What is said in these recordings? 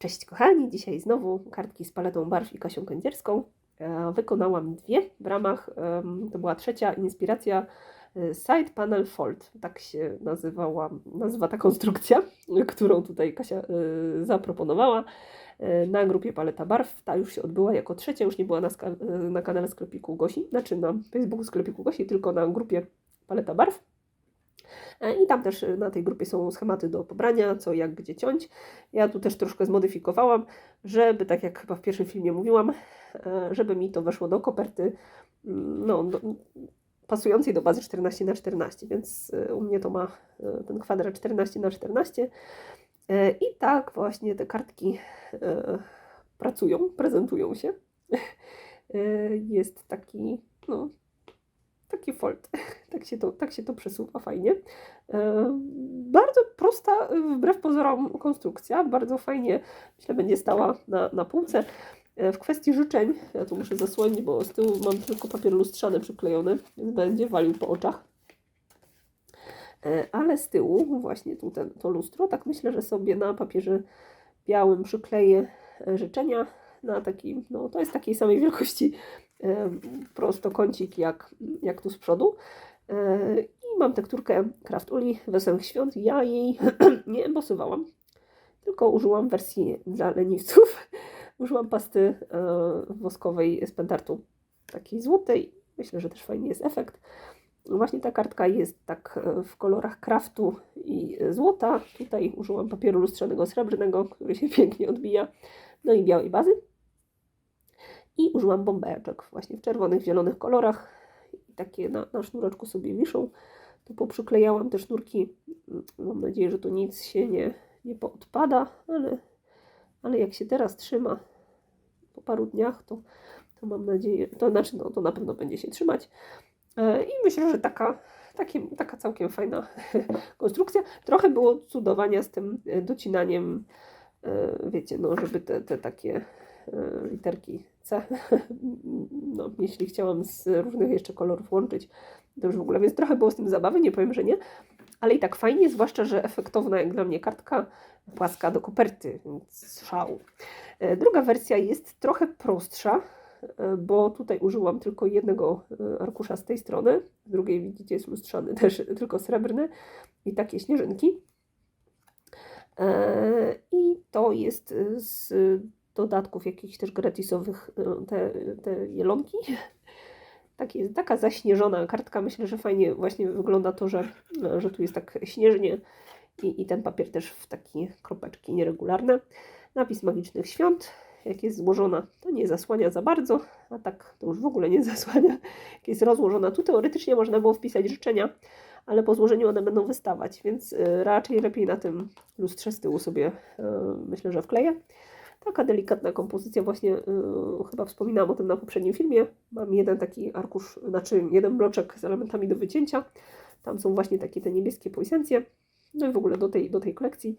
Cześć kochani, dzisiaj znowu kartki z paletą barw i Kasią Kędzierską. E, Wykonałam dwie w ramach, to była trzecia inspiracja e, Side Panel Fold, tak się nazywała, nazywa ta konstrukcja, którą tutaj Kasia e, zaproponowała na grupie Paleta Barw. Ta już się odbyła jako trzecia, już nie była na, na kanale sklepiku Gosi, znaczy na Facebooku sklepiku Gosi, tylko na grupie Paleta Barw. E, I tam też e, na tej grupie są schematy do pobrania, co jak gdzie ciąć. Ja tu też troszkę zmodyfikowałam, żeby, tak jak chyba w pierwszym filmie mówiłam, e, żeby mi to weszło do koperty mm, no, do, pasującej do bazy 14 na 14 więc u mnie to ma ten kwadrat 14 na 14 E, I tak właśnie te kartki pracują, prezentują się. Jest taki, no, taki fold. Tak się to, tak się to przesuwa fajnie. E, Bardzo prosta, e, wbrew pozorom, konstrukcja. Bardzo fajnie, myślę, będzie stała na, na półce. E, W kwestii życzeń, ja tu muszę zasłonić, bo z tyłu mam tylko papier lustrzany przyklejony, więc będzie walił po oczach. Ale z tyłu, właśnie tu ten, to lustro, tak myślę, że sobie na papierze białym przykleję życzenia na taki, no to jest takiej samej wielkości prostokącik jak, jak tu z przodu. E, I mam tekturkę Craft Uli Wesołych Świąt. Ja jej nie embosowałam, tylko użyłam wersji dla leniwców. Użyłam pasty e, woskowej z pentartu, takiej złotej. Myślę, że też fajnie jest efekt. Właśnie ta kartka jest tak e, w kolorach kraftu i złota. Tutaj użyłam papieru lustrzanego srebrnego, który się pięknie odbija. No i białej bazy. I użyłam bombeczek właśnie w czerwonych, zielonych kolorach. I takie na, na sznureczku sobie wiszą. Tu poprzyklejałam te sznurki. Mam nadzieję, że tu nic się nie, nie poodpada, ale, ale jak się teraz trzyma po paru dniach, to, to mam nadzieję, to znaczy no, to na pewno będzie się trzymać. E, I myślę, że taka, takie, taka całkiem fajna konstrukcja. Trochę było cudowania z tym e, docinaniem, e, wiecie, no, żeby te, te takie literki no, jeśli chciałam z różnych jeszcze kolorów łączyć, to już w ogóle, więc trochę było z tym zabawy, nie powiem, że nie, ale i tak fajnie, zwłaszcza, że efektowna jak dla mnie kartka płaska do koperty, więc szał. E, Druga wersja jest trochę prostsza, e, bo tutaj użyłam tylko jednego e, arkusza z tej strony, z drugiej widzicie jest lustrzany też tylko srebrny i takie śnieżynki. I to jest z dodatków jakichś też gratisowych e, te, te jelonki. Takie, taka zaśnieżona kartka. Myślę, że fajnie właśnie wygląda to, że, że tu jest tak śnieżnie i, i ten papier też w takie kropeczki nieregularne. Napis magicznych świąt. Jak jest złożona, to nie zasłania za bardzo, a tak to już w ogóle nie zasłania. Jak jest rozłożona, tu teoretycznie można było wpisać życzenia, ale po złożeniu one będą wystawać, więc y, raczej lepiej na tym lustrze z tyłu sobie y, myślę, że wkleję. Taka delikatna kompozycja, właśnie y, chyba wspominałam o tym na poprzednim filmie. Mam jeden taki arkusz, znaczy jeden bloczek z elementami do wycięcia. Tam są właśnie takie te niebieskie poisencje. No i w ogóle do tej, do tej kolekcji.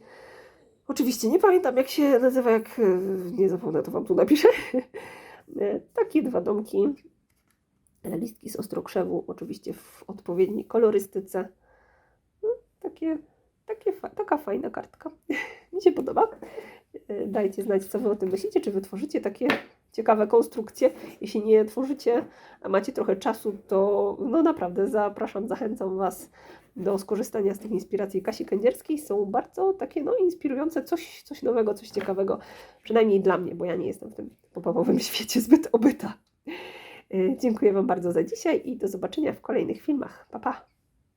Oczywiście nie pamiętam jak się nazywa, jak y, nie zapomnę, to Wam tu napiszę. E, Takie dwa domki. E, Listki z ostrokrzewu, oczywiście w odpowiedniej kolorystyce. No, takie, takie, fa- taka fajna kartka. Mi się podoba. E, Dajcie znać, co Wy o tym myślicie. Czy Wy tworzycie takie ciekawe konstrukcje? Jeśli nie tworzycie, a macie trochę czasu, to no naprawdę zapraszam, zachęcam Was do skorzystania z tych inspiracji Kasi Kędzierskiej. Są bardzo takie no, inspirujące, coś, coś nowego, coś ciekawego. Przynajmniej dla mnie, bo ja nie jestem w tym popawowym świecie zbyt obyta. E, Dziękuję Wam bardzo za dzisiaj i do zobaczenia w kolejnych filmach. Pa, pa!